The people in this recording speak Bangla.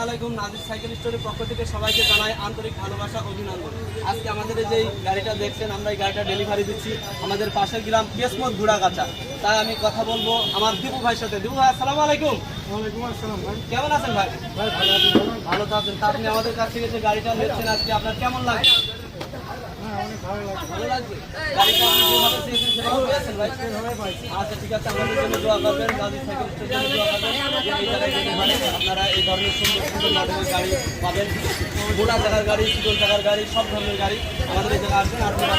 স্টোরের পক্ষ থেকে সবাইকে জানাই আন্তরিক ভালোবাসা অভিনন্দন। আজকে আমাদের এই যে গাড়িটা দেখছেন আমরা এই গাড়িটা ডেলিভারি দিচ্ছি আমাদের পাশের গ্রাম কেসমত গুড়াগাছা তাই আমি কথা বলব আমার দীপু ভাইয়ের সাথে। দীপু ভাই আসসালামু আলাইকুম। কেমন আছেন ভাই? ভালো তো আছেন। তা আপনি আমাদের কাছ থেকে যে গাড়িটা নিচ্ছেন আজকে আপনার কেমন লাগছে? হ্যাঁ ভালো লাগছে। ভালো লাগছে। গাড়িটা আচ্ছা ঠিক আছে, আমাদের জন্য পারে আপনারা এই ধরনের সুন্দর সুন্দর মডেলের গাড়ি পাবেন। গোড়া জায়গার গাড়ি, শীতল জায়গার গাড়ি, সব ধরনের গাড়ি আমাদের এই জায়গায় আসবেন। আর আপনারা